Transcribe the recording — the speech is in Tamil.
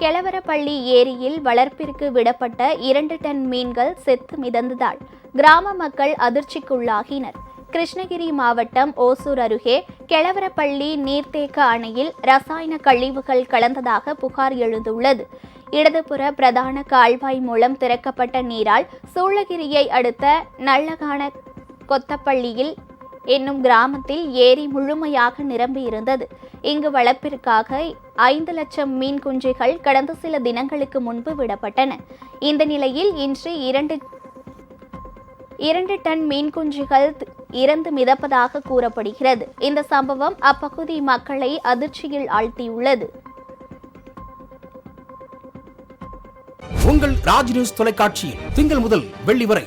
கெலவரப்பள்ளி ஏரியில் வளர்ப்பிற்கு விடப்பட்ட இரண்டு டன் மீன்கள் செத்து மிதந்ததால் கிராம மக்கள் அதிர்ச்சிக்குள்ளாகினர். கிருஷ்ணகிரி மாவட்டம் ஓசூர் அருகே கெலவரப்பள்ளி நீர்த்தேக்க அணையில் ரசாயன கழிவுகள் கலந்ததாக புகார் எழுந்துள்ளது. இடதுபுற பிரதான கால்வாய் மூலம் திறக்கப்பட்ட நீரால் சூளகிரியை அடுத்த நல்லகான கொத்தப்பள்ளியில் என்னும் கிராமத்தில் ஏரி முழுமையாக நிரம்பியிருந்தது இங்கு வளர்ப்பிற்காக ஐந்து லட்சம் மீன் குஞ்சுகள் கடந்த சில தினங்களுக்கு முன்பு விடப்பட்டன. இந்த நிலையில் இன்று இரண்டு இரண்டு டன் மீன் குஞ்சுகள் இறந்து மிதப்பதாக கூறப்படுகிறது. இந்த சம்பவம் அப்பகுதி மக்களை அதிர்ச்சியில் ஆழ்த்தியுள்ளது. உங்கள் ராஜ் நியூஸ் தொலைக்காட்சியில் திங்கள் முதல் வெள்ளி வரை